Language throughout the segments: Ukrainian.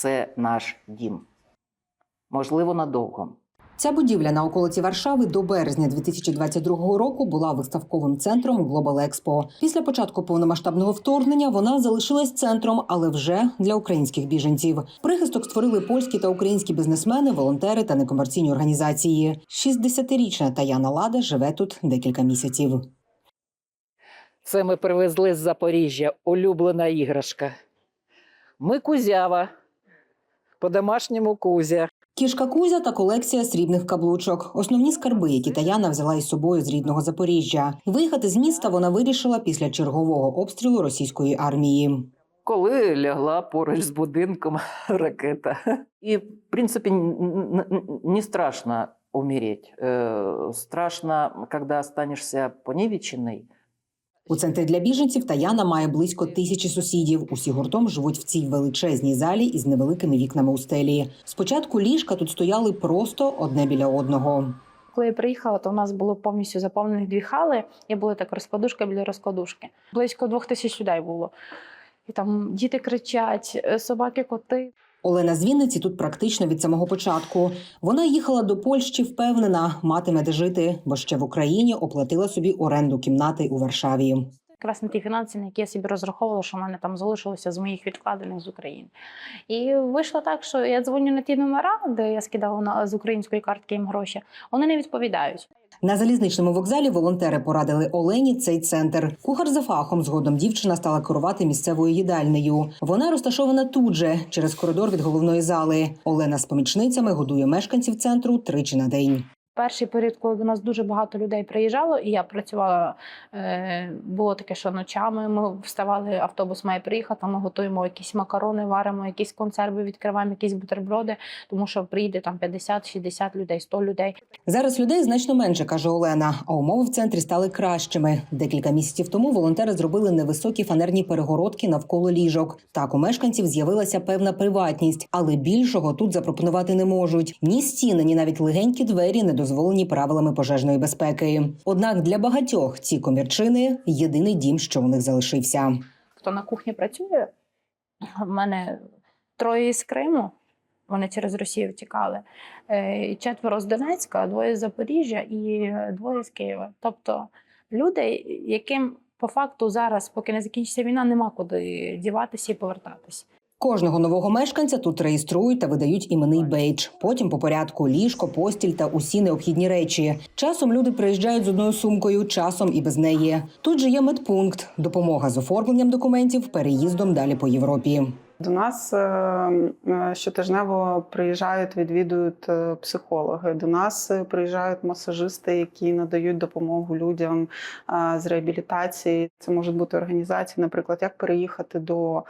це наш дім. Можливо, надовго. Ця будівля на околиці Варшави до березня 2022 року була виставковим центром Global Expo. Після початку повномасштабного вторгнення вона залишилась центром, але вже для українських біженців. Прихисток створили польські та українські бізнесмени, волонтери та некомерційні організації. 60-річна Таяна Лада живе тут декілька місяців. Це ми привезли з Запоріжжя улюблена іграшка. Ми кузява. По-домашньому кузя. Кішка Кузя та колекція срібних каблучок. Основні скарби, які Таяна взяла із собою з рідного Запоріжжя. Виїхати з міста вона вирішила після чергового обстрілу російської армії. Коли лягла поруч з будинком ракета. І, в принципі, не страшно умереть. Э, Страшно, когда останешься понівечений. У центрі для біженців Таяна має близько тисячі сусідів. Усі гуртом живуть в цій величезній залі із невеликими вікнами у стелі. Спочатку ліжка тут стояли просто одне біля одного. Коли я приїхала, то у нас було повністю заповнених дві хали, і були так розкладушка біля розкладушки. Близько двох тисяч людей було. І там діти кричать, е, собаки, коти. Олена з Вінниці тут практично від самого початку. Вона їхала до Польщі впевнена, матиме де жити, бо ще в Україні оплатила собі оренду кімнати у Варшаві. Якраз на ті фінанси, на які я собі розраховувала, що в мене там залишилося з моїх відкладених з України. І вийшло так, що я дзвоню на ті номера, де я скидала на з української картки їм гроші. Вони не відповідають. На залізничному вокзалі волонтери порадили Олені цей центр. Кухар за фахом згодом дівчина стала керувати місцевою їдальнею. Вона розташована тут же, через коридор від головної зали. Олена з помічницями годує мешканців центру тричі на день. Перший період, коли до нас дуже багато людей приїжджало, і я працювала, е, було таке, що ночами ми вставали, автобус має приїхати, ми готуємо якісь макарони, варимо якісь консерви, відкриваємо якісь бутерброди, тому що приїде там 50-60 людей, 100 людей. Зараз людей значно менше, каже Олена. А умови в центрі стали кращими. Декілька місяців тому волонтери зробили невисокі фанерні перегородки навколо ліжок. Так у мешканців з'явилася певна приватність, але більшого тут запропонувати не можуть. Ні стіни, ні навіть легенькі двері не дозволені правилами пожежної безпеки. Однак для багатьох ці комірчини єдиний дім, що у них залишився. Хто на кухні працює, в мене троє з Криму. Вони через Росію втікали. Е, Четверо з Донецька, двоє з Запоріжжя і двоє з Києва. Тобто люди, яким по факту зараз, поки не закінчиться війна, нема куди діватися і повертатись. Кожного нового мешканця тут реєструють та видають іменний бейдж. Потім по порядку ліжко, постіль та усі необхідні речі. Часом люди приїжджають з одною сумкою, часом і без неї. Тут же є медпункт, допомога з оформленням документів, переїздом далі по Європі. До нас е, е, щотижнево приїжджають, відвідують е, психологи. До нас приїжджають масажисти, які надають допомогу людям з реабілітації. Це можуть бути організації, наприклад, як переїхати до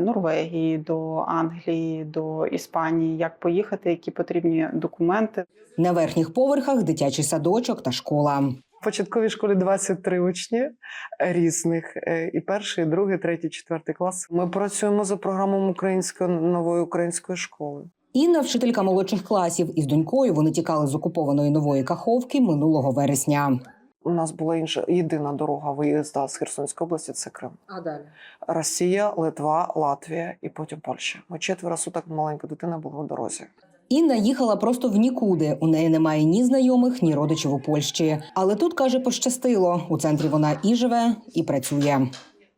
Норвегії, до Англії, до Іспанії, як поїхати, які потрібні документи. На верхніх поверхах дитячий садочок та школа. В початковій школі 23 учні різних. е, І перший, і другий, третій, четвертий клас. Ми працюємо за програмою української нової української школи. Інна, вчителька молодших класів, із донькою вони тікали з окупованої нової каховки минулого вересня. У нас була інша єдина дорога виїзду з Херсонської області це Крим. А далі Росія, Литва, Латвія і потім Польща. Ми четверо суток маленька дитина була в дорозі. Інна їхала просто в нікуди. У неї немає ні знайомих, ні родичів у Польщі. Але тут каже, пощастило. У центрі вона і живе, і працює.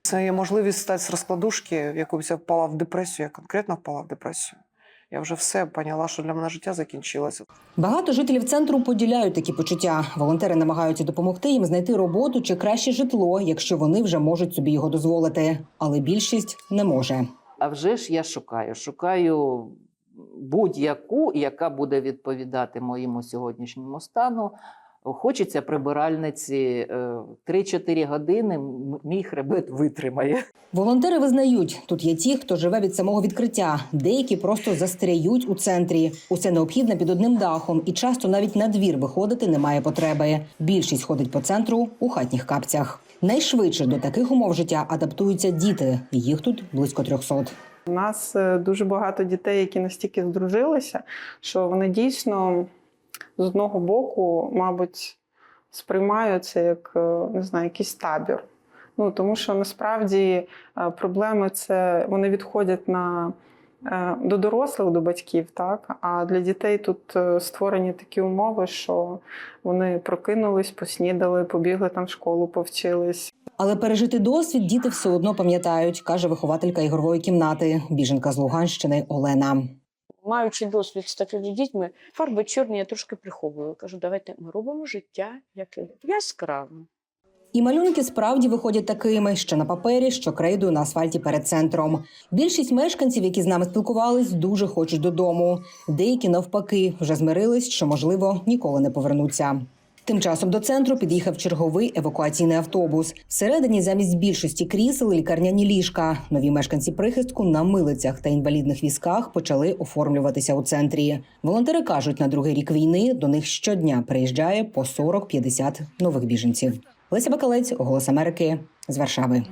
Це є можливість стати з розкладушки, в якусь я впала в депресію. Я конкретно впала в депресію. Я вже все поняла, що для мене життя закінчилося. Багато жителів центру поділяють такі почуття. Волонтери намагаються допомогти їм знайти роботу чи краще житло, якщо вони вже можуть собі його дозволити. Але більшість не може. А вже ж я шукаю. Шукаю будь-яку, яка буде відповідати моєму сьогоднішньому стану. Хочеться прибиральниці е, 3-4 години. Мій хребет витримає. Волонтери визнають, тут є ті, хто живе від самого відкриття. Деякі просто застряють у центрі. Усе необхідне під одним дахом, і часто навіть на двір виходити немає потреби. Більшість ходить по центру у хатніх капцях. Найшвидше до таких умов життя адаптуються діти. Їх тут близько 300. У нас е, дуже багато дітей, які настільки здружилися, що вони дійсно з одного боку, мабуть, сприймають це як е, не знаю, якийсь табір. Ну тому що насправді е, проблеми це вони відходять на до дорослих, до батьків, так а для дітей тут створені такі умови, що вони прокинулись, поснідали, побігли там в школу, повчились. Але пережити досвід діти все одно пам'ятають, каже вихователька ігрової кімнати, біженка з Луганщини Олена. Маючи досвід з такими дітьми, фарби чорні я трошки приховую. Кажу, давайте ми робимо життя яке яскраве. І малюнки справді виходять такими, що на папері, що крейдою на асфальті перед центром. Більшість мешканців, які з нами спілкувались, дуже хочуть додому. Деякі навпаки вже змирились, що можливо ніколи не повернуться. Тим часом до центру під'їхав черговий евакуаційний автобус. Всередині замість більшості крісел лікарняні ліжка. Нові мешканці прихистку на милицях та інвалідних візках почали оформлюватися у центрі. Волонтери кажуть, на другий рік війни до них щодня приїжджає по 40-50 нових біженців. Леся Бакалець, Голос Америки з Варшави.